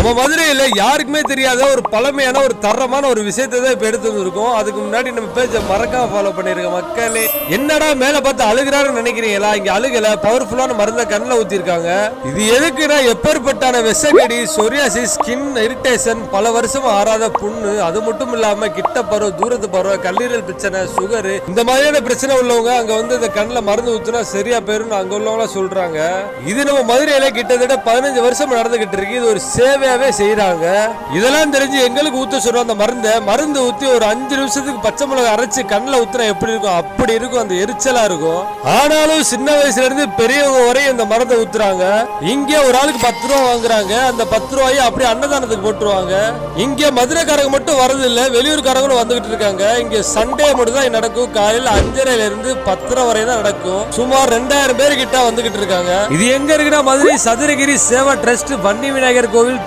நம்ம மதுரையில் யாருக்குமே தெரியாத ஒரு பழமையான ஒரு தரமான ஒரு விஷயத்தை தான் இப்போ எடுத்து வந்திருக்கோம். அதுக்கு முன்னாடி நம்ம பேஜ மறக்காம ஃபாலோ பண்ணியிருக்க மக்களே. என்னடா மேலே பார்த்து அழுகிறாருன்னு நினைக்கிறீங்களா? இங்கே அழுகலை பவர்ஃபுல்லான மருந்தை கண்ணில் ஊற்றிருக்காங்க இது எதுக்குன்னா எப்பேற்பட்டான விஷக்கடி சொரியாசி ஸ்கின் இரிட்டேஷன் பல வருஷம் ஆறாத புண்ணு அது மட்டும் இல்லாமல் கிட்ட பருவ தூரத்து பருவ கல்லீரல் பிரச்சனை சுகரு இந்த மாதிரியான பிரச்சனை உள்ளவங்க அங்கே வந்து இந்த கண்ணில் மருந்து ஊற்றினா சரியா போயிரும்னு அங்கே உள்ளவங்களாம் சொல்கிறாங்க இது நம்ம மதுரையில் கிட்டத்தட்ட பதினஞ்சு வருஷம் நடந்துகிட்டு இருக்கு. இது ஒரு சேவை சேவையாவே செய்கிறாங்க இதெல்லாம் தெரிஞ்சு எங்களுக்கு ஊத்த சொல்றோம். அந்த மருந்தை மருந்து ஊத்தி ஒரு அஞ்சு நிமிஷத்துக்கு பச்சை மிளகாய் அரைச்சு கண்ணில் ஊத்துனா எப்படி இருக்கும்? அப்படி இருக்கும். அந்த எரிச்சலா இருக்கும். ஆனாலும் சின்ன வயசுல இருந்து பெரியவங்க வரையும் இந்த மருந்தை ஊத்துறாங்க. இங்கே ஒரு ஆளுக்கு பத்து ரூபா வாங்குறாங்க. அந்த பத்து ரூபாயை அப்படியே அன்னதானத்துக்கு போட்டுருவாங்க. இங்க மதுரைக்காரங்க மட்டும் வரது இல்ல வெளியூர்காரங்களும் வந்துகிட்டு இருக்காங்க. இங்க சண்டே மட்டும் தான் நடக்கும். காலையில அஞ்சரைல இருந்து பத்தரை வரை தான் நடக்கும். சுமார் ரெண்டாயிரம் பேர் கிட்ட வந்துகிட்டு இருக்காங்க. இது எங்க இருக்குன்னா மதுரை சதுரகிரி சேவா ட்ரஸ்ட் வன்னி விநாயகர் கோவில்